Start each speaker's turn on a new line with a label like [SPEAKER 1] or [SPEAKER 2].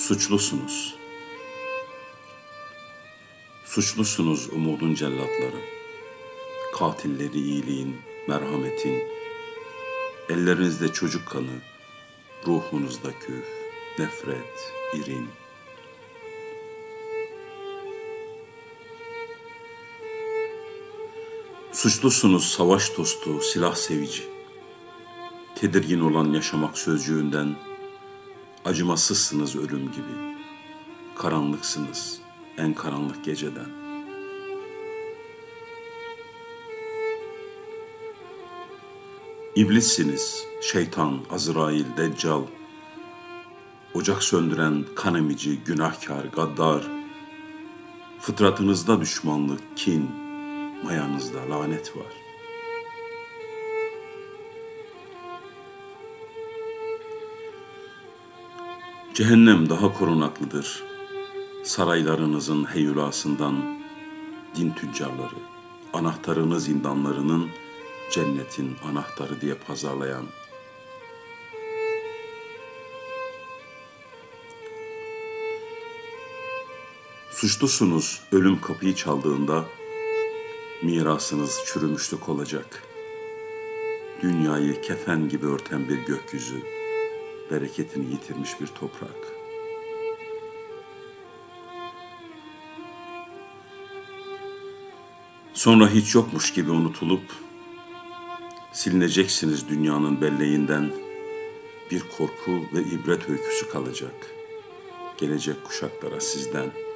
[SPEAKER 1] Suçlusunuz. Suçlusunuz umudun cellatları. Katilleri iyiliğin, merhametin. Ellerinizde çocuk kanı, ruhunuzda küf, nefret, irin. Suçlusunuz savaş tostu, silah sevici. Tedirgin olan yaşamak sözcüğünden, acımasızsınız ölüm gibi. Karanlıksınız en karanlık geceden. İblissiniz, şeytan, Azrail, Deccal. Ocak söndüren kan emici, günahkar, gaddar. Fıtratınızda düşmanlık, kin, mayanızda lanet var. Cehennem daha korunaklıdır. Saraylarınızın heyulasından din tüccarları, anahtarını zindanlarının cennetin anahtarı diye pazarlayan Suçlusunuz ölüm kapıyı çaldığında mirasınız çürümüşlük olacak. Dünyayı kefen gibi örten bir gökyüzü, bereketini yitirmiş bir toprak. Sonra hiç yokmuş gibi unutulup silineceksiniz dünyanın belleğinden. Bir korku ve ibret öyküsü kalacak. Gelecek kuşaklara sizden.''